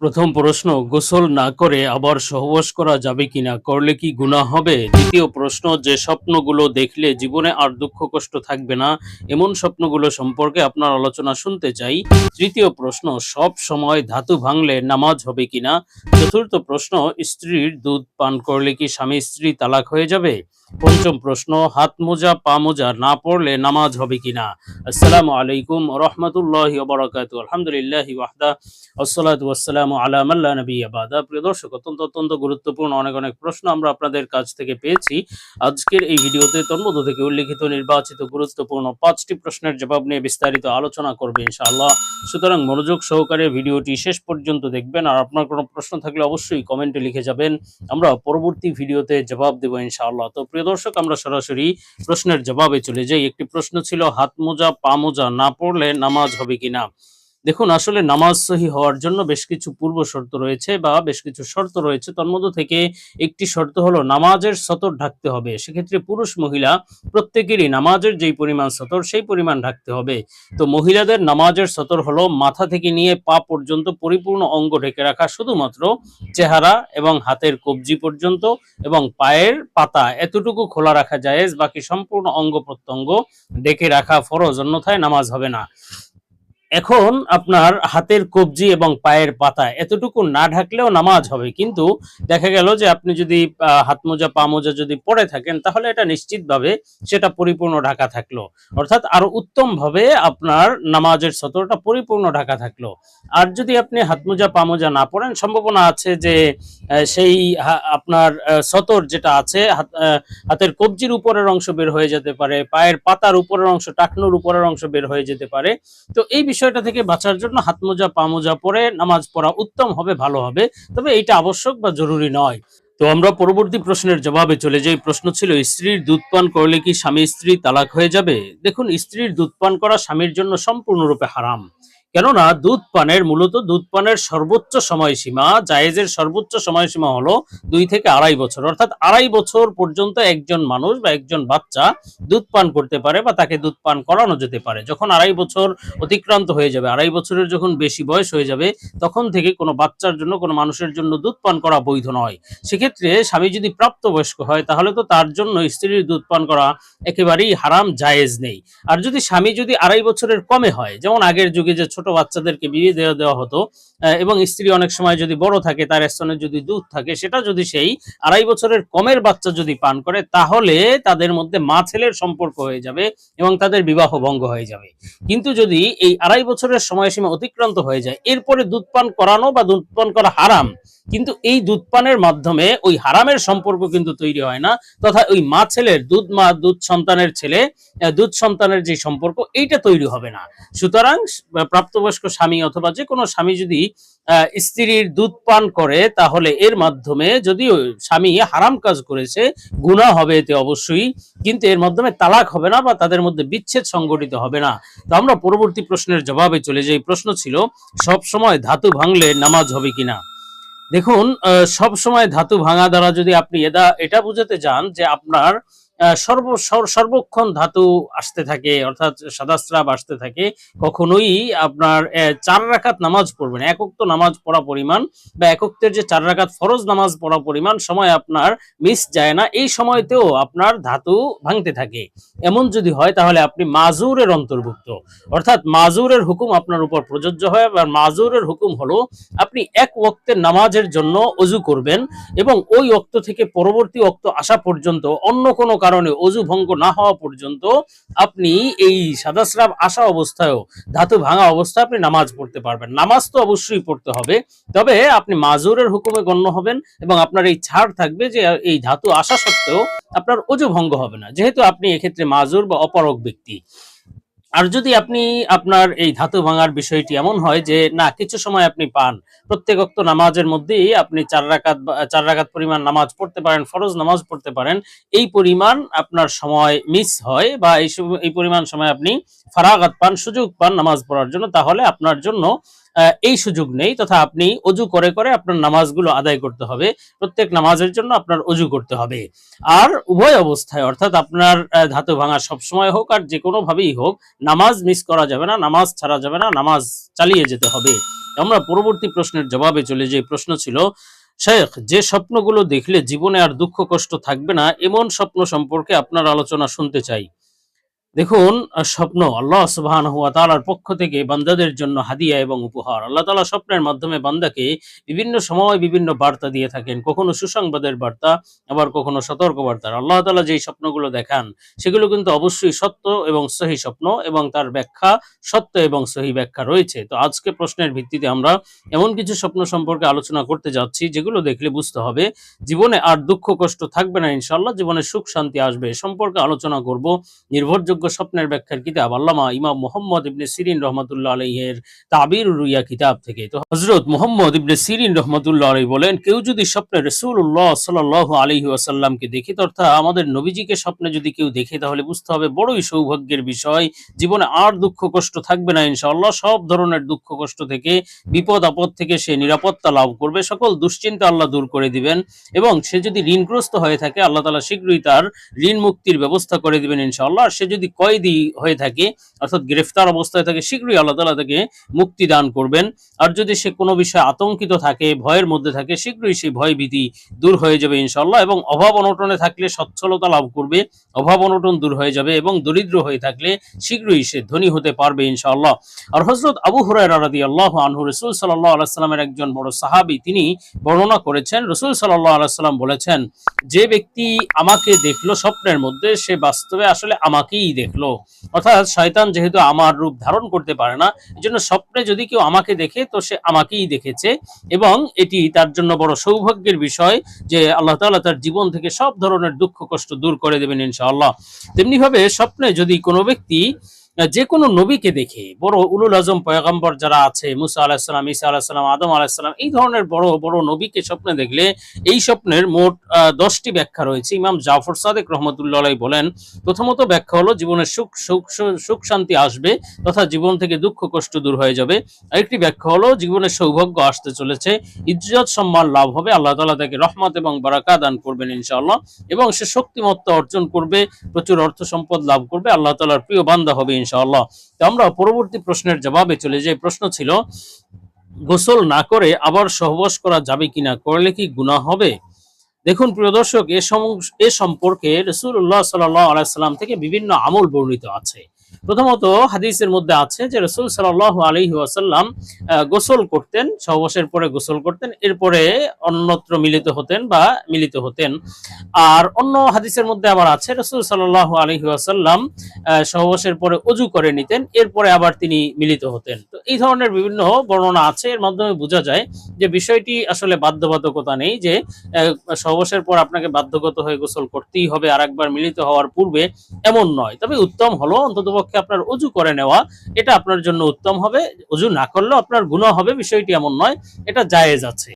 প্রথম প্রশ্ন, গোসল না করে আবার সহবাস করা যাবে কিনা? করলে কি গুনাহ হবে? দ্বিতীয় প্রশ্ন, যে স্বপ্নগুলো দেখলে জীবনে আর দুঃখ কষ্ট থাকবে না, এমন স্বপ্নগুলো সম্পর্কে আপনার আলোচনা শুনতে চাই। তৃতীয় প্রশ্ন, সব সময় ধাতু ভাঙলে নামাজ হবে কিনা? চতুর্থ প্রশ্ন, স্ত্রীর দুধ পান করলে কি স্বামী স্ত্রী তালাক হয়ে যাবে? পঞ্চম প্রশ্ন, হাত মোজা, পা মোজা না পড়লে নামাজ হবে কিনা? আসসালামু আলাইকুম রহমতুল্লাহ আলহামদুলিল্লাহ ওয়াহদা। আলা মাল্লা নবিয়্যা বাদা। প্রিয় দর্শক, অত্যন্ত অত্যন্ত গুরুত্বপূর্ণ অনেক অনেক প্রশ্ন আমরা আপনাদের কাছ থেকে পেয়েছি। আজকের এই ভিডিওতে তন্মধ্য থেকে উল্লেখিত নির্বাচিত গুরুত্বপূর্ণ পাঁচটি প্রশ্নের জবাব নিয়ে বিস্তারিত আলোচনা করবে ইনশাআল্লাহ। সুতরাং মনোযোগ সহকারে ভিডিওটি শেষ পর্যন্ত দেখবেন। আর আপনার কোনো প্রশ্ন থাকলে অবশ্যই কমেন্টে লিখে যাবেন। আমরা পরবর্তী ভিডিওতে জবাব দেবো ইনশাআল্লাহ। তো প্রিয় দর্শক, আমরা সরাসরি প্রশ্নের জবাবে চলে যাই। একটি প্রশ্ন ছিল, হাত মোজা, পা মোজা না পড়লে নামাজ হবে কিনা? দেখুন, আসলে নামাজ সহি হওয়ার জন্য বেশ কিছু পূর্ব শর্ত রয়েছে বা বেশ কিছু শর্ত রয়েছে। তন্মধ্য থেকে একটি শর্ত হলো, নামাজের সতর ঢাকতে হবে। সেক্ষেত্রে পুরুষ, মহিলা প্রত্যেকেরই নামাজের যেই পরিমাণ সতর, সেই পরিমাণ ঢাকতে হবে। তো মহিলাদের নামাজের সতর হলো মাথা থেকে নিয়ে পা পর্যন্ত পরিপূর্ণ অঙ্গ ঢেকে রাখা, শুধুমাত্র চেহারা এবং হাতের কবজি পর্যন্ত এবং পায়ের পাতা। এতটুকু খোলা রাখা যায় বাকি সম্পূর্ণ অঙ্গ প্রত্যঙ্গ ডেকে রাখা ফরজ, অন্যথায় নামাজ হবে না। এখন আপনার হাতের কবজি এবং পায়ের পাতা এতটুকু না ঢাকলেও নামাজ হবে। কিন্তু দেখা গেল যে আপনি যদি হাত মোজা, পা মোজা যদি পরে থাকেন, তাহলে এটা নিশ্চিতভাবে সেটা পরিপূর্ণ ঢাকা থাকল। অর্থাৎ আরও উত্তম ভাবে আপনার নামাজের সতরটা পরিপূর্ণ ঢাকা থাকল। আর যদি আপনি হাত মোজা, পা মোজা না পড়েন সম্ভাবনা আছে যে সেই আপনার সতর যেটা আছে হাতের কবজির উপরের অংশ বের হয়ে যেতে পারে, পায়ের পাতার উপরের অংশ, টাকনোর উপরের অংশ বের হয়ে যেতে পারে। তো এই বিষয়টা থেকে বাঁচার জন্য হাত মোজা, পা মোজা পরে নামাজ পড়া উত্তম হবে, ভালো হবে। তবে এটা আবশ্যক বা জরুরি নয়। তো আমরা পরবর্তী প্রশ্নের জবাবে চলে যাই। প্রশ্ন ছিল, স্ত্রীর দুধ পান করলে কি স্বামী স্ত্রী তালাক হয়ে যাবে? দেখুন, স্ত্রীর দুধ পান করা স্বামীর জন্য সম্পূর্ণরূপে হারাম। কেননা দুধ পানের মূলত দুধ পানের সর্বোচ্চ সময়সীমা, জায়েজের সর্বোচ্চ সময়সীমা হলো দুই থেকে আড়াই বছর। অর্থাৎ আড়াই বছর পর্যন্ত একজন মানুষ বা একজন বাচ্চা দুধ পান করতে পারে বা তাকে দুধ পান করানো যেতে পারে। যখন আড়াই বছর অতিক্রান্ত হয়ে যাবে, আড়াই বছরের যখন বেশি বয়স হয়ে যাবে, তখন থেকে কোনো বাচ্চার জন্য, কোনো মানুষের জন্য দুধ পান করা বৈধ নয়। সেক্ষেত্রে স্বামী যদি প্রাপ্তবয়স্ক হয়, তাহলে তো তার জন্য স্ত্রীর দুধ পান করা একেবারেই হারাম জায়েজ নেই। আর যদি স্বামী যদি আড়াই বছরের কমে হয়, যেমন আগের যুগে যে ছোট বাচ্চাদেরকে বিয়ে দেওয়া দেওয়া হতো এবং স্ত্রী অনেক সময় যদি বড় থাকে, তার স্তনে যদি দুধ থাকে, সেটা যদি সেই আড়াই বছরের কমের বাচ্চা যদি পান করে, তাহলে তাদের মধ্যে মা ছেলের সম্পর্ক হয়ে যাবে এবং তাদের বিবাহ ভঙ্গ হয়ে যাবে। কিন্তু যদি এই আড়াই বছরের সময়সীমা অতিক্রান্ত হয়ে যায়, এরপরে দুধ পান করানো বা দুধ পান করা হারাম কিন্তু এই দুধ পানের মাধ্যমে ওই হারামের সম্পর্ক কিন্তু তৈরি হয় না, তথা ওই মা ছেলের, দুধ মা, দুধ সন্তানের ছেলে দুধ সন্তানের যে সম্পর্ক, এইটা তৈরি হবে না। সুতরাং প্রাপ্তবয়স্ক স্বামী অথবা যে কোনো স্বামী যদি স্ত্রীর দুধ পান করে, তাহলে এর মাধ্যমে যদিও স্বামী হারাম কাজ করেছে, গুনাহ হবে এতে অবশ্যই, কিন্তু এর মাধ্যমে তালাক হবে না বা তাদের মধ্যে বিচ্ছেদ সংগঠিত হবে না। তো আমরা পরবর্তী প্রশ্নের জবাবে চলে যাই। প্রশ্ন ছিল, সব সময় ধাতু ভাঙলে নামাজ হবে কিনা? দেখুন সব সময় ধাতু ভাঙা দ্বারা যদি আপনি এটা এটা বুঝাতে যান যে আপনার সর্ব সর- সর্বক্ষণ ধাতু আসতে থাকে, অর্থাৎ সাদাস্রাব আসতে থাকে। কখনোই আপনার চার রাকাত নামাজ পড়বেন একক তো নামাজ পড়া পরিমাণ বা একক্তের যে চার রাকাত ফরজ নামাজ পড়া পরিমাণ সময় আপনার মিস যায় না। এই সময়তেও আপনার ধাতু ভাঙতে থাকে। এমন যদি হয় তাহলে আপনি মাজুরের অন্তর্ভুক্ত। অর্থাৎ মাজুরের হুকুম আপনার উপর প্রযোজ্য হয় আর মাজুরের হুকুম হলো আপনি এক ওক্তের নামাজের জন্য অজু করবেন এবং ওই অক্ত থেকে পরবর্তী অক্ত আসা পর্যন্ত অন্য কোনো কারণে অজু ভঙ্গ না হওয়া পর্যন্ত আপনি এই সাদাস্রাব আসা অবস্থায়ও ধাতু ভাঙা অবস্থায় আপনি নামাজ পড়তে পারবেন। নামাজ তো অবশ্যই পড়তে হবে, তবে আপনি মাজুরের হুকুমে গণ্য হবেন এবং আপনার এই ছাড় থাকবে যে এই ধাতু আসা সত্ত্বেও আপনার অজু ভঙ্গ হবে না। যেহেতু আপনি এক্ষেত্রে মাজুর বা অপারক ব্যক্তি। আর যদি আপনি আপনার এই ধাতু ভাঙার বিষয়টি এমন হয় যে, না, কিছু সময় আপনি পান। প্রত্যেক অক্ত নামাজের মধ্যেই আপনি চার রাকাত চার রাকাত পরিমাণ নামাজ পড়তে পারেন, ফরজ নামাজ পড়তে পারেন। এই পরিমাণ আপনার সময় মিস হয় বা এই পরিমাণ সময় আপনি ফারাগাত পান, সুযোগ পান নামাজ পড়ার জন্য, তাহলে আপনার জন্য এই সুযোগ নেই তথা আপনি অজু করে করে আপনার নামাজগুলো আদায় করতে হবে। প্রত্যেক নামাজের জন্য আপনার অজু করতে হবে। আর উভয় অবস্থায়, অর্থাৎ আপনার ধাতু ভাঙা সবসময় হোক আর যে কোনো ভাবেই হোক, নামাজ মিস করা যাবে না, নামাজ ছাড়া যাবে না, নামাজ চালিয়ে যেতে হবে। আমরা পরবর্তী প্রশ্নের জবাবে চলে যে প্রশ্ন ছিল, শেখ, যে স্বপ্নগুলো দেখলে জীবনে আর দুঃখ কষ্ট থাকবে না, এমন স্বপ্ন সম্পর্কে আপনার আলোচনা শুনতে চাই। দেখুন স্বপ্ন আল্লাহ সুবহান হুয়া তালার পক্ষ থেকে বান্দাদের জন্য হাদিয়া এবং উপহার। আল্লাহ তালা স্বপ্নের মাধ্যমে বান্দাকে বিভিন্ন সময় বিভিন্ন বার্তা দিয়ে থাকেন। কখনো সুসংবাদের বার্তা, আবার কখনো সতর্ক বার্তা আল্লাহ তালা যেই স্বপ্নগুলো দেখান, সেগুলো কিন্তু অবশ্যই সত্য এবং সহি স্বপ্ন এবং তার ব্যাখ্যা সত্য এবং সহি ব্যাখ্যা রয়েছে। তো আজকে প্রশ্নের ভিত্তিতে আমরা এমন কিছু স্বপ্ন সম্পর্কে আলোচনা করতে যাচ্ছি, যেগুলো দেখলে বুঝতে হবে, জীবনে আর দুঃখ কষ্ট থাকবে না ইনশাল্লাহ জীবনে সুখ শান্তি আসবে। সম্পর্কে আলোচনা করব, নির্ভরযোগ্য স্বপ্নের ব্যাখ্যার কিতাব আল্লামা ইমাম মোহাম্মদ ইবনে সিরিন রহমতুল্লাহ আলহের তাবির রুইয়া কিতাব থেকে। তো হজরত মোহাম্মদ ইবনে সিরিন রহমতুল্লাহ আলাই বলেন, কেউ যদি স্বপ্নে রসুল্লাহ সাল আলহি আসাল্লামকে দেখে অর্থাৎ আমাদের নবীজিকে স্বপ্নে যদি কেউ দেখে, তাহলে বুঝতে হবে বড়ই সৌভাগ্যের বিষয়। জীবনে আর দুঃখ কষ্ট থাকবে না ইনশাআল্লাহ, সব ধরনের দুঃখ কষ্ট থেকে, বিপদ আপদ থেকে সে নিরাপত্তা লাভ করবে। সকল দুশ্চিন্তা আল্লাহ দূর করে দিবেন এবং সে যদি ঋণগ্রস্ত হয়ে থাকে, আল্লাহ তালা শীঘ্রই তার ঋণ মুক্তির ব্যবস্থা করে দিবেন ইনশাআল্লাহ। সে যদি কয়েদি হয়ে থাকে, অর্থাৎ গ্রেফতার অবস্থায় থাকে, শীঘ্রই আল্লাহ তালা তাকে মুক্তি দান করবেন। আর যদি সে কোনো বিষয়ে আতঙ্কিত থাকে, ভয়ের মধ্যে থাকে, শীঘ্রই সেই ভয় ভীতি দূর হয়ে যাবে ইনশাআল্লাহ এবং অভাব অনটনে থাকলে সচ্ছলতা লাভ করবে, অভাব অনটন দূর হয়ে যাবে এবং দরিদ্র হয়ে থাকলে শীঘ্রই সে ধনী হতে পারবে ইনশাআল্লাহ। আর হজরত আবু হুরায়রা রাদিয়াল্লাহু আনহু রাসূল সাল্লাল্লাহু আলাইহি সাল্লামের একজন বড় সাহাবী, তিনি বর্ণনা করেছেন, রাসূল সাল্লাল্লাহু আলাইসাল্লাম বলেছেন, যে ব্যক্তি আমাকে দেখল স্বপ্নের মধ্যে, সে বাস্তবে আসলে আমাকেই দেখল। অর্থাৎ শয়তান যেহেতু আমার রূপ ধারণ করতে পারে না, এজন্য স্বপ্নে যদি কেউ আমাকে দেখে, তো সে আমাকেই দেখেছে। এবং এটি তার জন্য বড় সৌভাগ্যের বিষয় যে আল্লাহ তাআলা তার জীবন থেকে সব ধরনের দুঃখ কষ্ট দূর করে দেবেন ইনশাআল্লাহ। তেমনি ভাবে স্বপ্নে যদি কোনো ব্যক্তি যে কোনো নবীকে দেখে, বড় উলুল আজম পয়গম্বর যারা আছে, মুসা আলাহিসাল্লাম ঈসা আলাহিসাল্লাম আদম আলাহিসাল্লাম এই ধরনের বড় বড় নবীকে স্বপ্নে দেখলে এই স্বপ্নের মোট দশটি ব্যাখ্যা রয়েছে। ইমাম জাফর সাদেক রহমতুল্লাহ বলেন, প্রথমত ব্যাখ্যা হলো জীবনের সুখ সুখ সুখ শান্তি আসবে তথা জীবন থেকে দুঃখ, কষ্ট দূর হয়ে যাবে। আরেকটি ব্যাখ্যা হলো জীবনের সৌভাগ্য আসতে চলেছে, ইজ্জত সম্মান লাভ হবে, আল্লাহ তালা তাকে রহমত এবং বারাকা দান করবেন ইনশাআল্লাহ। এবং সে শক্তিমত্তা অর্জন করবে, প্রচুর অর্থ সম্পদ লাভ করবে, আল্লাহ তাআলার প্রিয় বান্দা হবে ইনশাআল্লাহ। তো আমরা পরবর্তী প্রশ্নের জবাবে চলে যাই। প্রশ্ন ছিল, গোসল না করে আবার সহবাস করা যাবে কিনা, করলে কি গুনাহ হবে? দেখুন, প্রিয় দর্শক, এ সম- এ সম্পর্কে রসুল্লাহ সাল্লাম থেকে বিভিন্ন আমল বর্ণিত আছে। প্রথমত হাদিসের মধ্যে আছে যে রসুল সাল্লাহ আলহি আসাল্লাম গোসল করতেন, সহবাসের পরে গোসল করতেন, এরপরে অন্যত্র মিলিত হতেন বা মিলিত হতেন। আর অন্য হাদিসের মধ্যে আবার আছে, রসুল সাল্লাহ আলহি আসাল্লাম সহবাসের পরে অজু করে নিতেন, এরপরে আবার তিনি মিলিত হতেন। তো এই ধরনের বিভিন্ন বর্ণনা আছে, এর মাধ্যমে বোঝা যায় যে বিষয়টি আসলে বাধ্যবাধকতা নেই যে সহবাসের পর আপনাকে বাধ্যগত হয়ে গোসল করতেই হবে আর একবার মিলিত হওয়ার পূর্বে এমন নয়। তবে উত্তম হলো অন্ততপক্ষে আপনার অজু করে নেওয়া, এটা আপনার জন্য উত্তম হবে। অজু না করলেও আপনার গুণ হবে, বিষয়টি এমন নয়, এটা জায়েজ আছে।